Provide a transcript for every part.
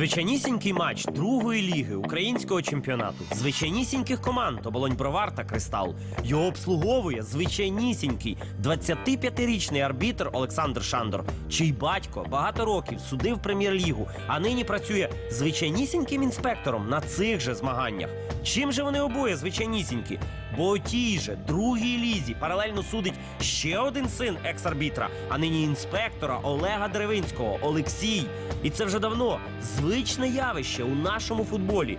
Звичайнісінький матч другої ліги українського чемпіонату. Звичайнісіньких команд оболонь Бровар та Кристал. Його обслуговує звичайнісінький 25-річний арбітр Олександр Шандор, чий батько багато років судив прем'єр-лігу, а нині працює звичайнісіньким інспектором на цих же змаганнях. Чим же вони обоє звичайнісінькі? У тій же другій лізі паралельно судить ще один син екс-арбітра, а нині інспектора Олега Деревинського Олексій. І це вже давно звичне явище у нашому футболі.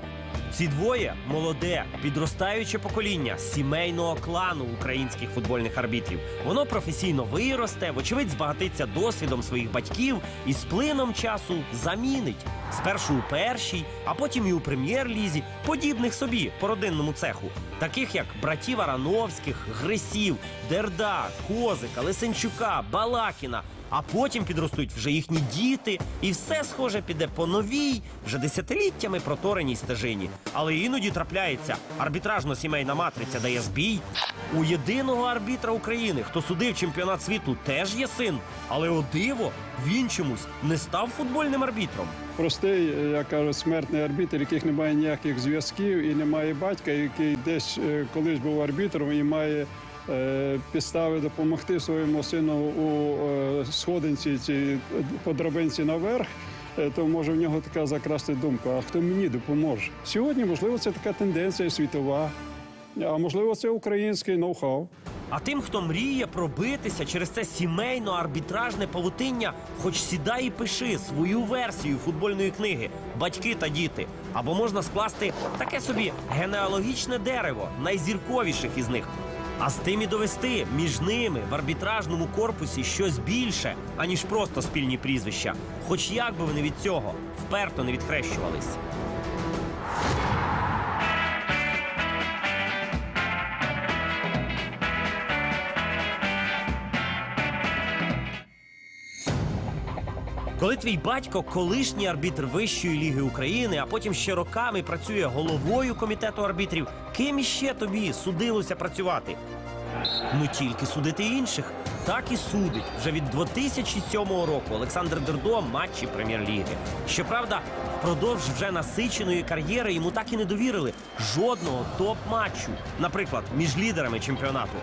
Ці двоє молоде, підростаюче покоління сімейного клану українських футбольних арбітрів. Воно професійно виросте, вочевидь, збагатиться досвідом своїх батьків і з плином часу замінить. Спершу у першій, а потім і у прем'єр-лізі, подібних собі по родинному цеху, таких як братів Арановських, Грисів, Дерда, Козика, Лисенчука, Балакіна. А потім підростуть вже їхні діти, і все схоже піде по новій, вже десятиліттями протореній стежині. Але іноді трапляється арбітражно-сімейна матриця дає збій. У єдиного арбітра України, хто судив чемпіонат світу, теж є син. Але о диво, він чомусь не став футбольним арбітром. Простий, як кажуть, смертний арбітр, яких немає ніяких зв'язків і немає батька, який десь е, колись був арбітром і має е, підстави допомогти своєму сину у е, сходинці чи по драбинці наверх. е, То може в нього така закрасти думка, а хто мені допоможе? Сьогодні, можливо, це така тенденція світова, а можливо, це український ноу-хау. А тим, хто мріє пробитися через це сімейно арбітражне павутиння, хоч сідай і пиши свою версію футбольної книги Батьки та діти. Або можна скласти таке собі генеалогічне дерево найзірковіших із них. А з тим і довести між ними в арбітражному корпусі щось більше, аніж просто спільні прізвища. Хоч як би вони від цього вперто не відхрещувались. Коли твій батько колишній арбітр Вищої ліги України, а потім ще роками працює головою комітету арбітрів, ким іще тобі судилося працювати? Ну тільки судити інших. Так і судить вже від 2007 року Олександр Дердо матчі прем'єр-ліги. Щоправда, впродовж вже насиченої кар'єри йому так і не довірили жодного топ-матчу, наприклад, між лідерами чемпіонату.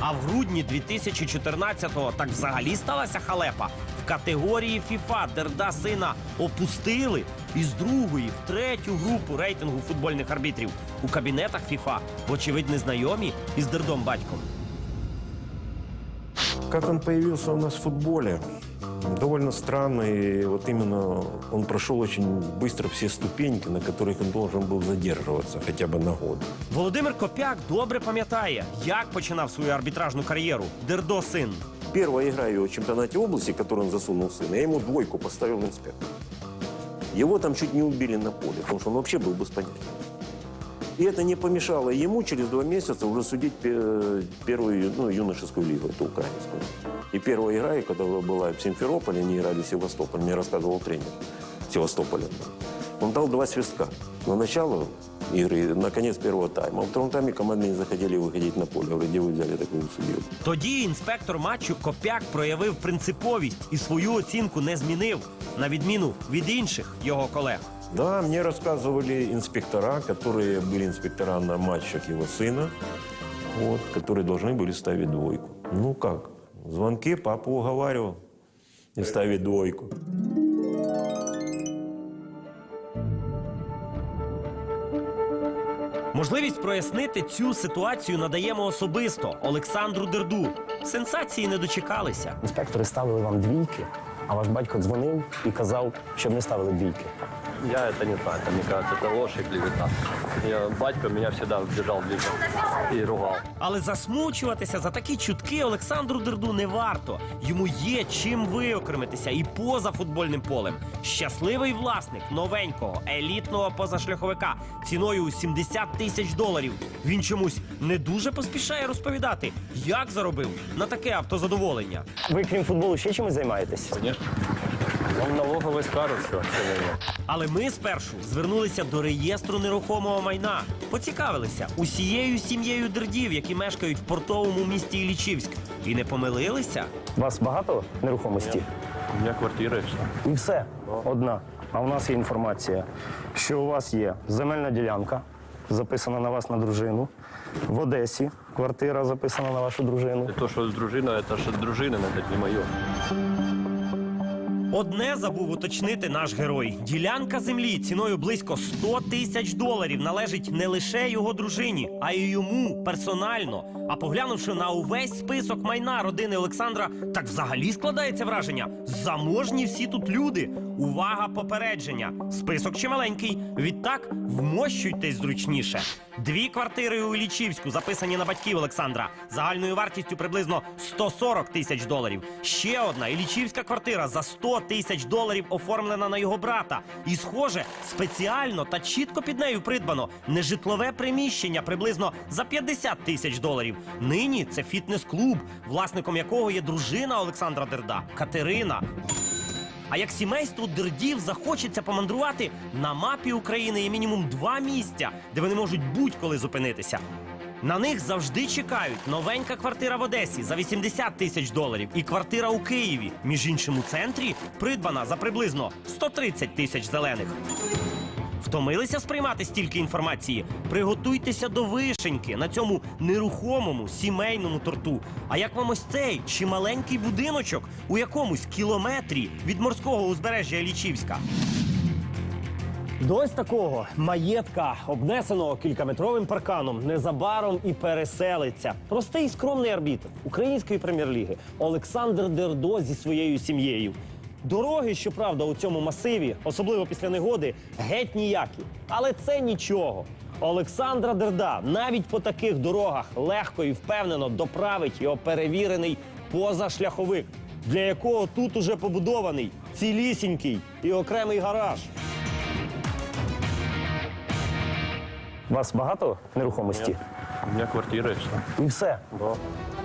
А в грудні 2014-го так взагалі сталася халепа В категорії FIFA Дерда сина опустили із другої в третю групу рейтингу футбольних арбітрів у кабінетах FIFA, вочевидь, незнайомі із Дердом батьком. Как он появился у нас в футболе? Довольно странно, и вот именно он прошел очень быстро все ступеньки, на которых он должен был задерживаться хотя бы на год. Володимир Копяк добре пам'ятає, як починав свою арбітражну кар'єру. Дердо син. Первая игра его в чемпионате области, которую он засунул сына, я ему двойку поставил инспектор. Его там чуть не убили на поле, потому что он вообще был без понятия. И это не помешало ему через два месяца уже судить пе- первую ну, юношескую лигу, эту украинскую. И первая игра, и когда была в Симферополе, они играли в Севастополь, мне рассказывал тренер Севастополя. Он дал два свистка на начало игры, на конец первого тайма. А во втором тайме команды не захотели выходить на поле. Говорят, где вы взяли такую судью? Тоді інспектор матчу Копяк проявив принциповість і свою оцінку не змінив, на відміну від інших його колег. Да, мне рассказывали инспектора, которые были инспектора на матчах его сына, вот, которые должны были ставить двойку. Ну как? Звонки папу уговаривал не ставить двойку. Можливість прояснити цю ситуацію надаємо особисто Олександру Дерду. Сенсації не дочекалися. Інспектори ставили вам двійки, а ваш батько дзвонив і казав, щоб не ставили двійки Я это не знаю, это, мне кажется, это ложь и клевета. Я, батька меня всегда держал близко и ругал. Але засмучуватися за такі чутки Олександру Дерду не варто. Йому є чим виокремитися і поза футбольним полем. Щасливий власник новенького елітного позашляховика ціною у 70 тисяч доларів. Він чомусь не дуже поспішає розповідати, як заробив на таке автозадоволення. Ви крім футболу ще чимось займаєтесь? Конечно. Он налоговый скажет все, Але ми спершу звернулися до реєстру нерухомого майна, поцікавилися усією сім'єю дердів, які мешкають в портовому місті Ілічівськ, і не помилилися. У вас багато нерухомості? У меня квартира и все. І все одна. А у нас є інформація, що у вас є земельна ділянка, записана на вас на дружину. В Одесі квартира записана на вашу дружину. И то, что дружина, это же дружина, это не мое. Одне забув уточнити наш герой. Ділянка землі ціною близько 100 тисяч доларів належить не лише його дружині, а й йому персонально. А поглянувши на увесь список майна родини Олександра, так взагалі складається враження. Заможні всі тут люди. Увага, попередження. Список чималенький. Відтак вмощуйтесь зручніше. Дві квартири у Ілічівську записані на батьків Олександра загальною вартістю приблизно 140 тисяч доларів. Ще одна Ілічівська квартира за 100 тисяч доларів оформлена на його брата. І, схоже, спеціально та чітко під нею придбано нежитлове приміщення приблизно за 50 тисяч доларів. Нині це фітнес-клуб, власником якого є дружина Олександра Дерда Катерина. А як сімейству дердів захочеться помандрувати, на мапі України є мінімум два місця, де вони можуть будь-коли зупинитися. На них завжди чекають новенька квартира в Одесі за 80 тисяч доларів і квартира у Києві, між іншим у центрі, придбана за приблизно 130 тисяч зелених. Втомилися сприймати стільки інформації? Приготуйтеся до вишеньки на цьому нерухомому сімейному торту. А як вам ось цей чималенький будиночок у якомусь кілометрі від морського узбережжя Лічівська? До ось такого маєтка, обнесеного кількаметровим парканом, незабаром і переселиться. Простий скромний арбітр української прем'єр-ліги Олександр Дердо зі своєю сім'єю. Дороги, щоправда, у цьому масиві, особливо після негоди, геть ніякі. Але це нічого. Олександра Дерда навіть по таких дорогах легко і впевнено доправить його перевірений позашляховик, для якого тут уже побудований цілісінький і окремий гараж. У вас багато нерухомості? У меня квартира и все. І все. Да.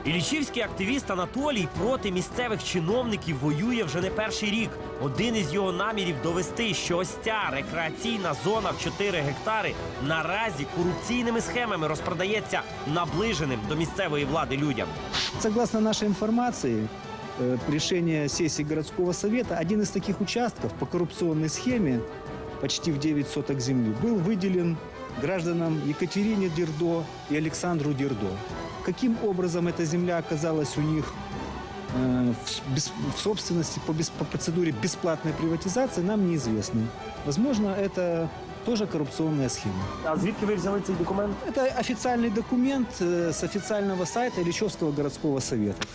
Ілічівський активіст Анатолій проти місцевих чиновників воює вже не перший рік. Один із його намірів довести, що ось ця рекреаційна зона в 4 гектари наразі корупційними схемами розпродається наближеним до місцевої влади людям. Согласно нашей информации, э, решение сессии городского совета, один из таких участков по коррупционной схеме, почти в 9 соток земли, был выделен гражданам Екатерине Дердо и Александру Дердо. Каким образом эта земля оказалась у них э, в, с- бес- в собственности по, бес- по процедуре бесплатной приватизации, нам неизвестно. Возможно, это тоже коррупционная схема. А звідки ви взяли цей документ? Это официальный документ э, с официального сайта Ильичевского городского совета.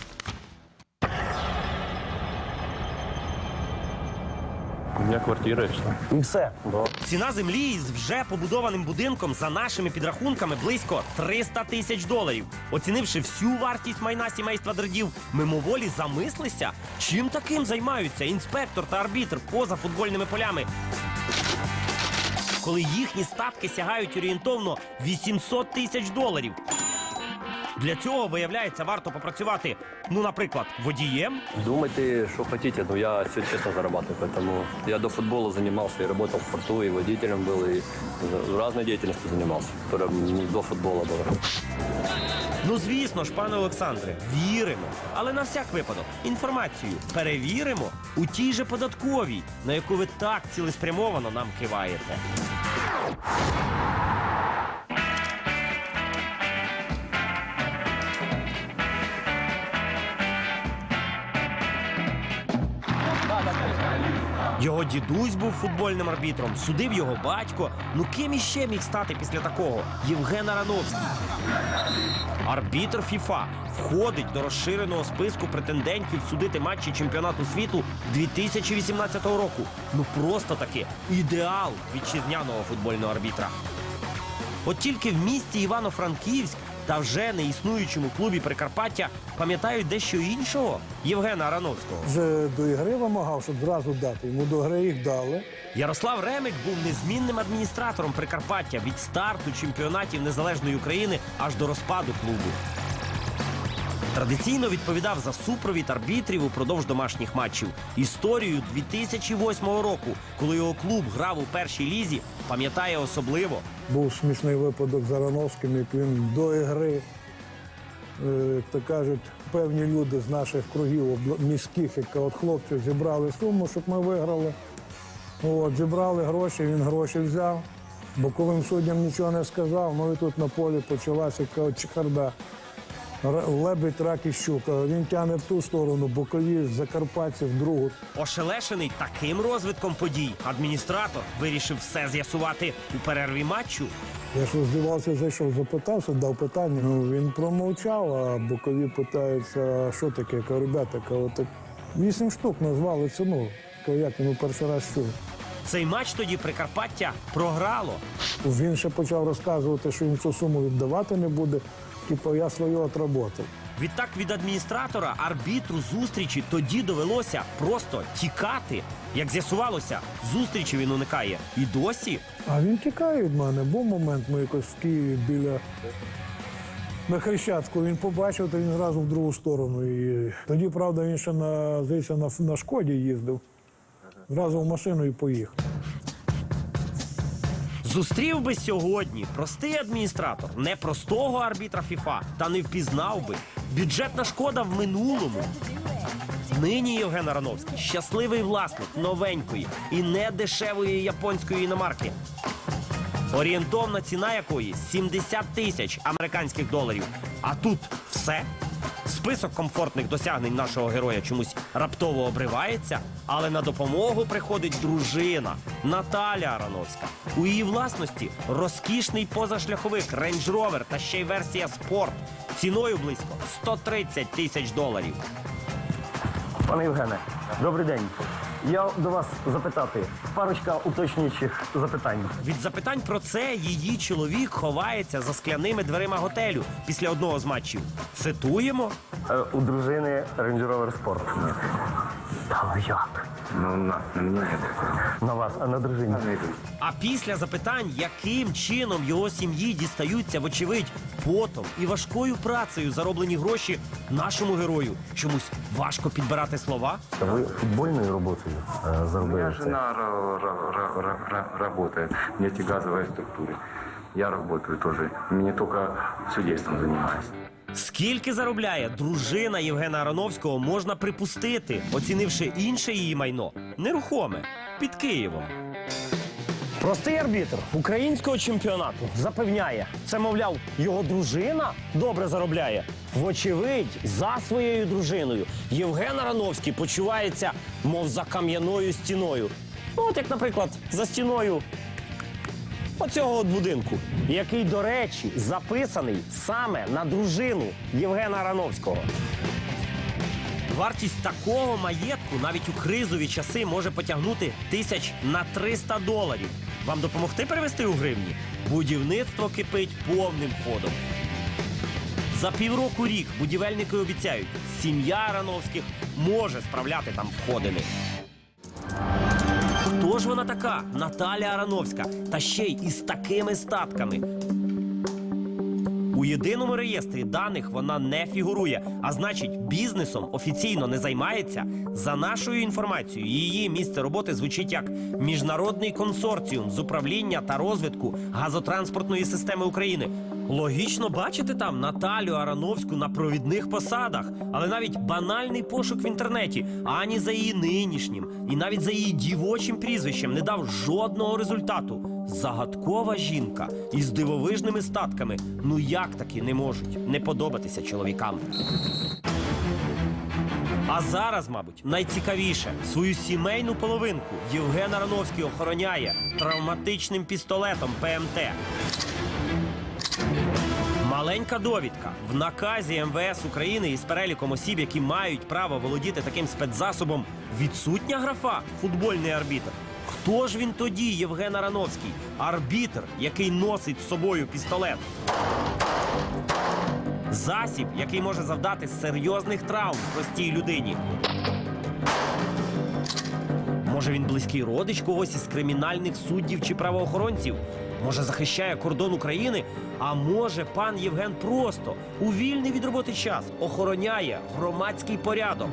У меня квартира и все. І все. Да. Ціна землі із вже побудованим будинком за нашими підрахунками близько 300 тисяч доларів. Оцінивши всю вартість майна сімейства дердів, мимоволі замислися, чим таким займаються інспектор та арбітр поза футбольними полями. Коли їхні статки сягають орієнтовно 800 тисяч доларів. Для цього, виявляється, варто попрацювати, ну, наприклад, водієм, Думайте, что хотите, но я все честно зарабатываю, поэтому я до футбола занимался и работал в порту, и водителем был, и разной деятельностью занимался, которая не до футбола была. Ну, звісно ж, пане Олександре, віримо. Але на всяк випадок інформацію перевіримо у тій же податковій, на яку ви так цілеспрямовано нам киваєте. Дідусь був футбольним арбітром, судив його батько. Ну ким іще міг стати після такого? Євген Арановський. Арбітр ФІФА входить до розширеного списку претендентів судити матчі чемпіонату світу 2018 року. Ну просто таки ідеал вітчизняного футбольного арбітра. От тільки в місті Івано-Франківськ та вже не існуючому клубі Прикарпаття пам'ятають дещо іншого Євгена Арановського. Вже до ігри вимагав, щоб зразу дати. Йому до гри їх дали. Ярослав Ремик був незмінним адміністратором Прикарпаття від старту чемпіонатів незалежної України аж до розпаду клубу. Традиційно відповідав за супровід арбітрів упродовж домашніх матчів. Історію 2008 року, коли його клуб грав у першій лізі, пам'ятає особливо. Був смішний випадок з Арановським, як він до ігри, е, як то кажуть, певні люди з наших кругів міських, як от хлопців, зібрали суму, щоб ми виграли. От, зібрали гроші, він гроші взяв. Боковим суддям нічого не сказав. Ну і тут на полі почалася чехарда. Лебедь, рак і щука. Він тягне в ту сторону, бокові, закарпатці в другу. Ошелешений таким розвитком подій, адміністратор вирішив все з'ясувати у перерві матчу. Я ж здивався, зайшов, запитався, дав питання. Ну, він промовчав, а бокові питаються, «А що таке? Я кажу, ребята, кажу, так вісім штук назвали ціну. Кажу, як він перший раз чув. Цей матч тоді Прикарпаття програло. Він ще почав розказувати, що він цю суму віддавати не буде. Типу, я своє отработав. Відтак від адміністратора арбітру зустрічі тоді довелося просто тікати. Як з'ясувалося, зустрічі він уникає і досі. А він тікає від мене. Був момент, ми якось в Києві біля на Хрещатську. Він побачив, то він зразу в другу сторону. І тоді, правда, він ще на, здається, на, на шкоді їздив. Зразу в машину і поїхав. Зустрів би сьогодні простий адміністратор не простого арбітра ФІФА та не впізнав би. Бюджетна шкода в минулому. Нині Євген Арановський щасливий власник новенької і недешевої японської іномарки. Орієнтовна ціна якої 70 тисяч американських доларів. А тут все. Список комфортних досягнень нашого героя чомусь раптово обривається, але на допомогу приходить дружина Наталя Арановська. У її власності розкішний позашляховик Range Rover та ще й версія спорт ціною близько 130 тисяч доларів. Пане Євгене, добрий день. Я до вас запитати парочка уточнюючих запитань. Від запитань про це її чоловік ховається за скляними дверима готелю після одного з матчів. Цитуємо. Е, у дружини Range Rover Sport. Та як? Ну, на, на мне нет. На вас, а на дружині? А після запитань, яким чином його сім'ї дістаються, вочевидь, потом і важкою працею зароблені гроші нашому герою, чомусь важко підбирати слова. Ви футбольною роботою е, Моя заробили це? жена ра- ра- ра- ра- ра- работает в нефтегазовій структурі. Я працюю теж. Мені тільки судейством займаюся. Скільки заробляє дружина Євгена Ароновського, можна припустити, оцінивши інше її майно нерухоме під Києвом. Простий арбітр українського чемпіонату запевняє, це, мовляв, його дружина добре заробляє. Вочевидь, за своєю дружиною Євген Арановський почувається, мов за кам'яною стіною. Ну, от як, наприклад, за стіною оцього от будинку, який, до речі, записаний саме на дружину Євгена Арановського. Вартість такого маєтку навіть у кризові часи може потягнути тисяч на 300 доларів. Вам допомогти перевести у гривні? Будівництво кипить повним ходом. За півроку рік будівельники обіцяють, сім'я Арановських може справляти там входини. Хто ж вона така? Наталя Арановська, та ще й із такими статками. У єдиному реєстрі даних вона не фігурує, а значить, бізнесом офіційно не займається. За нашою інформацією, її місце роботи звучить як міжнародний консорціум з управління та розвитку газотранспортної системи України. Логічно бачити там Наталю Арановську на провідних посадах, але навіть банальний пошук в інтернеті ані за її нинішнім, і навіть за її дівочим прізвищем не дав жодного результату. Загадкова жінка із дивовижними статками. Ну як таки не можуть не подобатися чоловікам. А зараз, мабуть, найцікавіше свою сімейну половинку Євген Арановський охороняє травматичним пістолетом ПМТ. Маленька довідка в наказі МВС України із переліком осіб, які мають право володіти таким спецзасобом, відсутня графа футбольний арбітр. Хто ж він тоді, Євген Арановський? Арбітр, який носить з собою пістолет. Засіб, який може завдати серйозних травм простій людині. Може, він близький родич когось із кримінальних суддів чи правоохоронців? Може, захищає кордон України? А може, пан Євген просто у вільний від роботи час охороняє громадський порядок.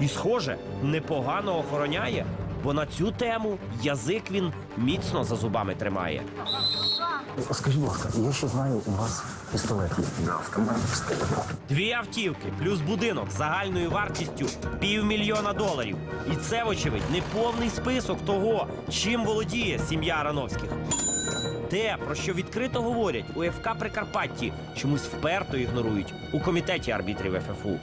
І, схоже, непогано охороняє. Бо на цю тему язик він міцно за зубами тримає. Скажіть, будь ласка, я ще знаю, у вас пістолет є. Дві автівки плюс будинок загальною вартістю півмільйона доларів. І це, вочевидь, не повний список того, чим володіє сім'я Арановських. Те, про що відкрито говорять у ФК Прикарпатті, чомусь вперто ігнорують у комітеті арбітрів ФФУ.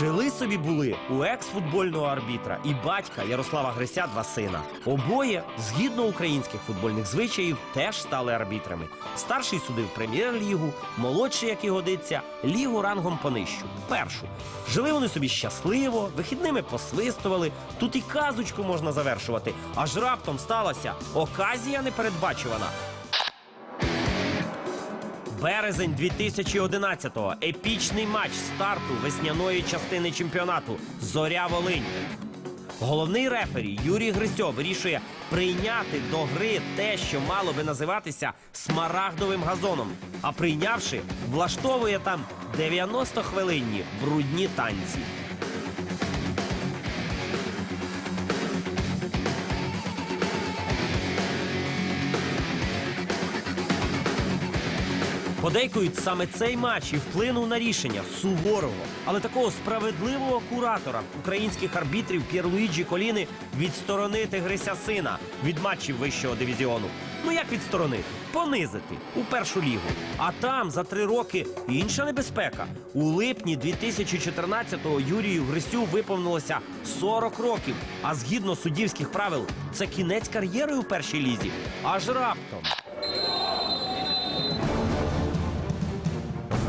Жили собі були у екс-футбольного арбітра і батька Ярослава Грися два сина. Обоє, згідно українських футбольних звичаїв, теж стали арбітрами. Старший судив прем'єр-лігу, молодший, як і годиться, лігу рангом понижчу. Першу. Жили вони собі щасливо, вихідними посвистували. Тут і казочку можна завершувати. Аж раптом сталася оказія непередбачувана. Березень 2011-го. Епічний матч старту весняної частини чемпіонату Зоря Волинь. Головний рефері Юрій Грисьо вирішує прийняти до гри те, що мало би називатися смарагдовим газоном. А прийнявши, влаштовує там 90-хвилинні брудні танці. Подейкують саме цей матч і вплинув на рішення суворого, але такого справедливого куратора українських арбітрів П'єрлуїджі Коліни відсторонити Грися сина від матчів вищого дивізіону. Ну як відсторонити? Понизити у першу лігу. А там за три роки інша небезпека. У липні 2014-го Юрію Грисю виповнилося 40 років. А згідно суддівських правил, це кінець кар'єри у першій лізі. Аж раптом.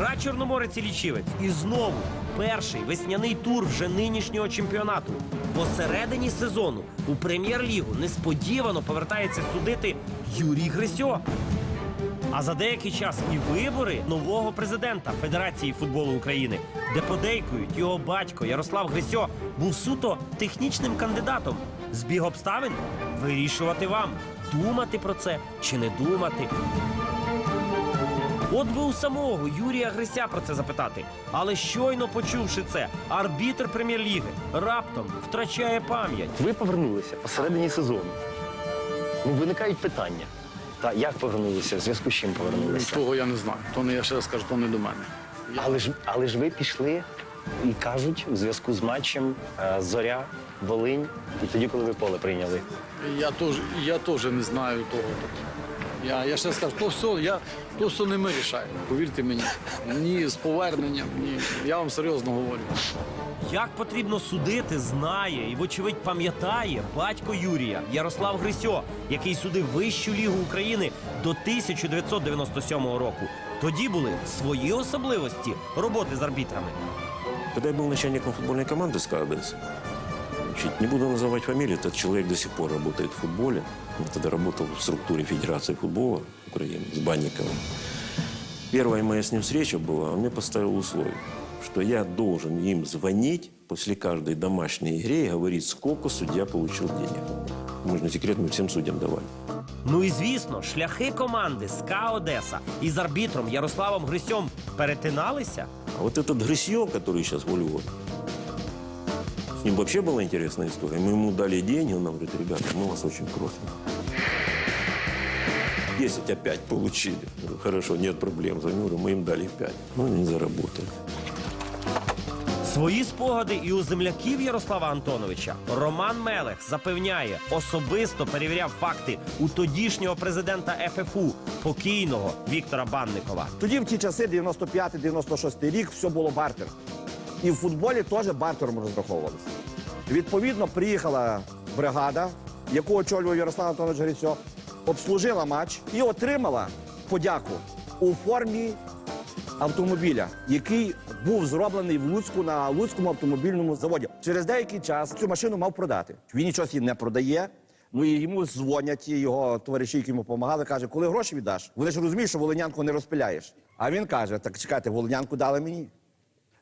Гра Чорноморець Лічівець. І знову перший весняний тур вже нинішнього чемпіонату. Посередині сезону у прем'єр-лігу несподівано повертається судити Юрій Грисьо. А за деякий час і вибори нового президента Федерації футболу України, де подейкують його батько Ярослав Грисьо був суто технічним кандидатом. Збіг обставин вирішувати вам, думати про це чи не думати. От би у самого Юрія Грися про це запитати. Але щойно почувши це, арбітр прем'єр-ліги раптом втрачає пам'ять. Ви повернулися посередині сезону. Ну, виникають питання. Та як повернулися? В зв'язку з чим повернулися? Того я не знаю. То не я ще раз кажу, то не до мене. Але ж, але ж ви пішли і кажуть, в зв'язку з матчем е, Зоря, Волинь, і тоді, коли ви поле прийняли. Я теж, я теж не знаю того. Я, я ще раз кажу, то все, я, то все не ми рішаємо. Повірте мені. Ні з поверненням, ні. Я вам серйозно говорю. Як потрібно судити, знає і, вочевидь, пам'ятає батько Юрія Ярослав Грисьо, який судив вищу лігу України до 1997 року. Тоді були свої особливості роботи з арбітрами. Я был начальником футбольной команды СКА Одесса, значит, не буду называть фамилию, этот человек до сих пор работает в футболе. Он тогда работал в структуре Федерации футбола Украины с Банниковым. Первая моя с ним встреча была, он мне поставил условие, что я должен им звонить после каждой домашней игры и говорить, сколько судья получил денег. Мы же на секрет мы всем судьям давали. Ну і звісно, шляхи команди СКА Одеса із арбітром Ярославом Грисьом перетиналися. А вот этот Грысье, который сейчас во Львове, с ним вообще была интересная история. Мы ему дали деньги, он нам говорит, ребята, мы вас очень просим. 10 опять получили. Я говорю, Хорошо, нет проблем. Звоню, говорю, мы им дали 5. Ну, они заработали. Свої спогади і у земляків Ярослава Антоновича Роман Мелех запевняє, особисто перевіряв факти у тодішнього президента ФФУ покійного Віктора Банникова. Тоді в ті часи, 95-96 рік, все було бартер. І в футболі теж бартером розраховувалися. Відповідно, приїхала бригада, яку очолював Ярослав Антонович Грицьо, обслужила матч і отримала подяку у формі автомобіля, який був зроблений в Луцьку на Луцькому автомобільному заводі. Через деякий час цю машину мав продати. Він нічого не продає. Ну і йому дзвонять його товариші, які йому допомагали, каже, коли гроші віддаш? Вони ж розуміють, що волинянку не розпиляєш. А він каже: так чекайте, волинянку дали мені.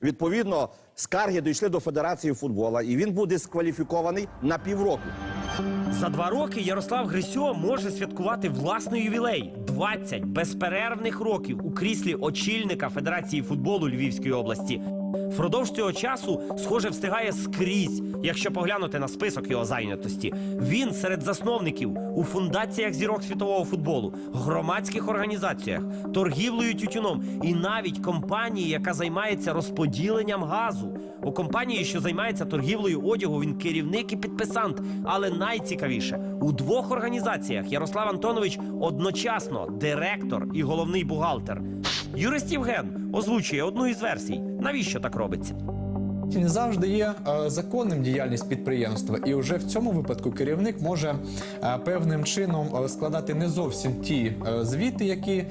Відповідно, скарги дійшли до Федерації футбола, і він був дискваліфікований на півроку. За два роки Ярослав Грисьо може святкувати власний ювілей 20 безперервних років у кріслі очільника Федерації футболу Львівської області. Впродовж цього часу, схоже, встигає скрізь, якщо поглянути на список його зайнятості. Він серед засновників у фундаціях зірок світового футболу, громадських організаціях, торгівлею тютюном і навіть компанії, яка займається розподіленням газу. У компанії, що займається торгівлею одягу, він керівник і підписант. Але найцікавіше у двох організаціях Ярослав Антонович одночасно директор і головний бухгалтер. Юрист Євген озвучує одну із версій. Навіщо так робиться? Не завжди є е, законним діяльність підприємства, і вже в цьому випадку керівник може е, певним чином е, складати не зовсім ті звіти, які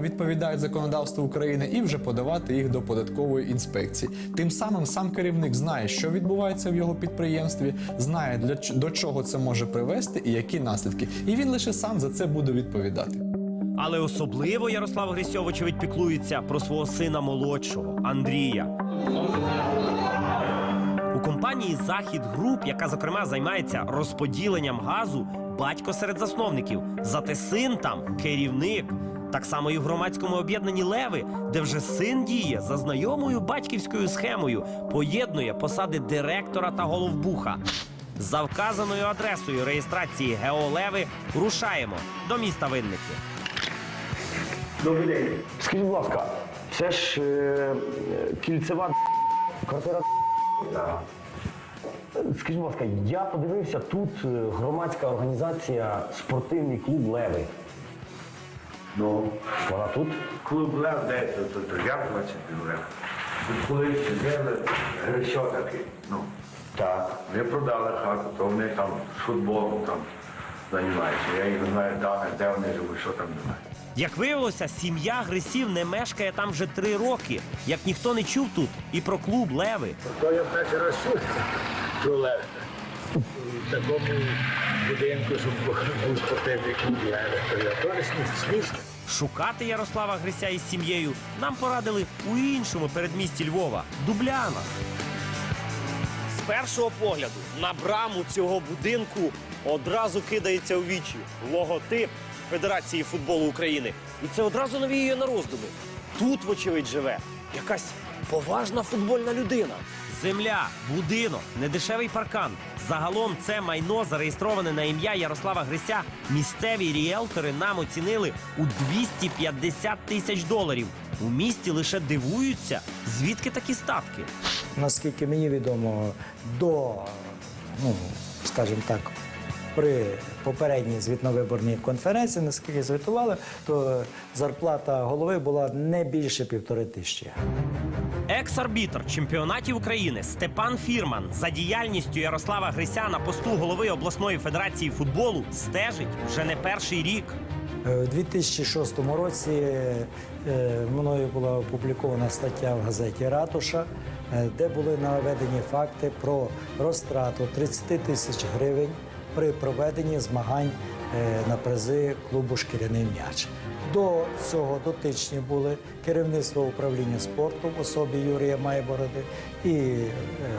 відповідають законодавству України, і вже подавати їх до податкової інспекції. Тим самим сам керівник знає, що відбувається в його підприємстві, знає для до чого це може привести і які наслідки. І він лише сам за це буде відповідати. Але особливо Ярослав Грисьов, очевидь, піклується про свого сина молодшого Андрія. Компанії Захід Груп, яка зокрема займається розподіленням газу, батько серед засновників. Зате син там керівник. Так само і в громадському об'єднанні Леви, де вже син діє за знайомою батьківською схемою, поєднує посади директора та головбуха. За вказаною адресою реєстрації ГЕО Леви рушаємо до міста Винники. Добрий день. Скажіть, будь ласка, це ж е, кільцева квартира. Скажіть, будь ласка, я подивився, тут е, громадська організація спортивний клуб Леви. Ну, Вона тут? клуб Лев десь тут, тут я бачив Лев. Тут колись жили Грищо такий. Ну, Так. вони продали хату, то вони там футболом там займаються. Я їх не знаю, де, де вони живуть, що там немає. Як виявилося, сім'я Грисів не мешкає там вже три роки. Як ніхто не чув тут і про клуб Леви. То я перший раз чую про Леве. В такому будинку, щоб був спортивний клуб Леве. То я теж смішно. Шукати Ярослава Грися із сім'єю нам порадили у іншому передмісті Львова Дубляна. З першого погляду на браму цього будинку одразу кидається у вічі логотип Федерації футболу України. І це одразу навіює на роздуми. Тут, вочевидь, живе якась поважна футбольна людина. Земля, будинок, недешевий паркан. Загалом це майно зареєстроване на ім'я Ярослава Грися. Місцеві ріелтори нам оцінили у 250 тисяч доларів. У місті лише дивуються, звідки такі статки. Наскільки мені відомо, до, ну, скажімо так, при попередній звітно-виборній конференції, наскільки звітували, то зарплата голови була не більше півтори тисячі. Екс-арбітр чемпіонатів України Степан Фірман за діяльністю Ярослава Грися на посту голови обласної федерації футболу стежить вже не перший рік. Е, У 2006 році е, мною була опублікована стаття в газеті Ратуша, е, де були наведені факти про розтрату 30 тисяч гривень при проведенні змагань е, на призи клубу Шкіряний м'яч. До цього дотичні були керівництво управління спорту в особі Юрія Майбороди і е,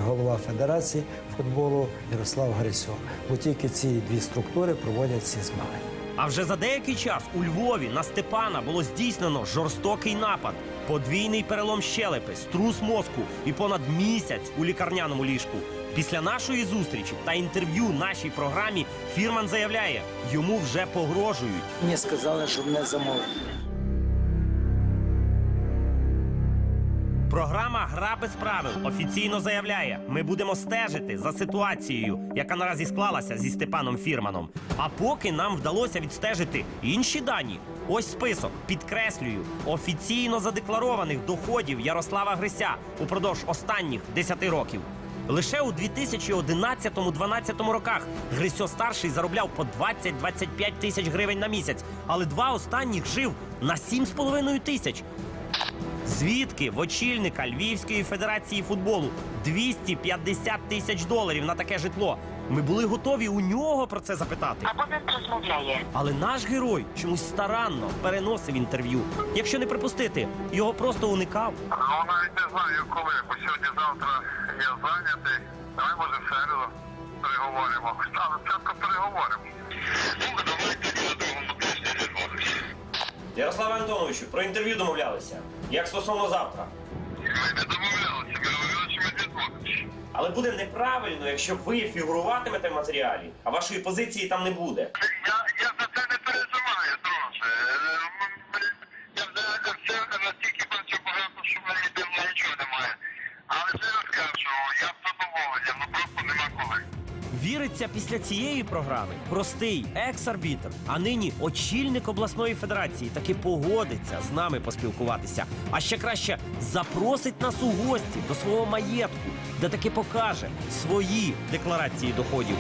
голова Федерації футболу Ярослав Грисьо. Бо тільки ці дві структури проводять ці змагання. А вже за деякий час у Львові на Степана було здійснено жорстокий напад, подвійний перелом щелепи, струс мозку і понад місяць у лікарняному ліжку. Після нашої зустрічі та інтерв'ю нашій програмі Фірман заявляє, йому вже погрожують. Мені сказали, щоб не замовили. Програма Гра без правил офіційно заявляє: ми будемо стежити за ситуацією, яка наразі склалася зі Степаном Фірманом. А поки нам вдалося відстежити інші дані. Ось список, підкреслюю, офіційно задекларованих доходів Ярослава Грися упродовж останніх 10 років. Лише у 2011-12 роках Грисьо старший заробляв по 20-25 тисяч гривень на місяць, але два останніх жив на 7,5 тисяч. Звідки в очільника Львівської федерації футболу 250 тисяч доларів на таке житло? Ми були готові у нього про це запитати. Абонент розмовляє. Але наш герой чомусь старанно переносив інтерв'ю. Якщо не припустити, його просто уникав. Ну, навіть не знаю коли, бо сьогодні-завтра я зайнятий. Давай може в середу. переговоримо. Так, спочатку переговоримо. Ну, давай на другому тижні зізвонимося. Ярославе Антоновичу, про інтерв'ю домовлялися. Як стосовно завтра. Ми не домовлялися, ми Але буде неправильно, якщо ви фігуруватимете в матеріалі, а вашої позиції там не буде. Я, я за це не переживаю, друже. Е, Я вже все настільки бачу багато, що мені дивно нічого немає. Але ще раз кажу, я задоволений, ну просто нема коли. Віриться після цієї програми простий екс-арбітр, а нині очільник обласної федерації таки погодиться з нами поспілкуватися. А ще краще запросить нас у гості до свого маєтку, де таки покаже свої декларації доходів.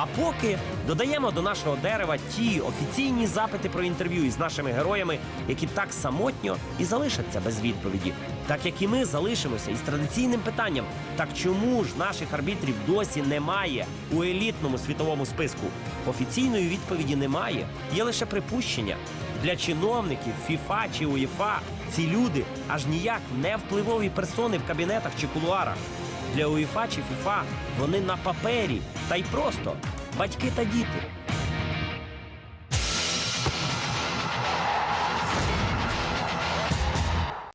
А поки додаємо до нашого дерева ті офіційні запити про інтерв'ю із нашими героями, які так самотньо і залишаться без відповіді, так як і ми залишимося із традиційним питанням: так чому ж наших арбітрів досі немає у елітному світовому списку? Офіційної відповіді немає, є лише припущення. Для чиновників ФІФА чи УЄФА ці люди аж ніяк не впливові персони в кабінетах чи кулуарах. Для УЄФА чи ФІФА вони на папері та й просто батьки та діти.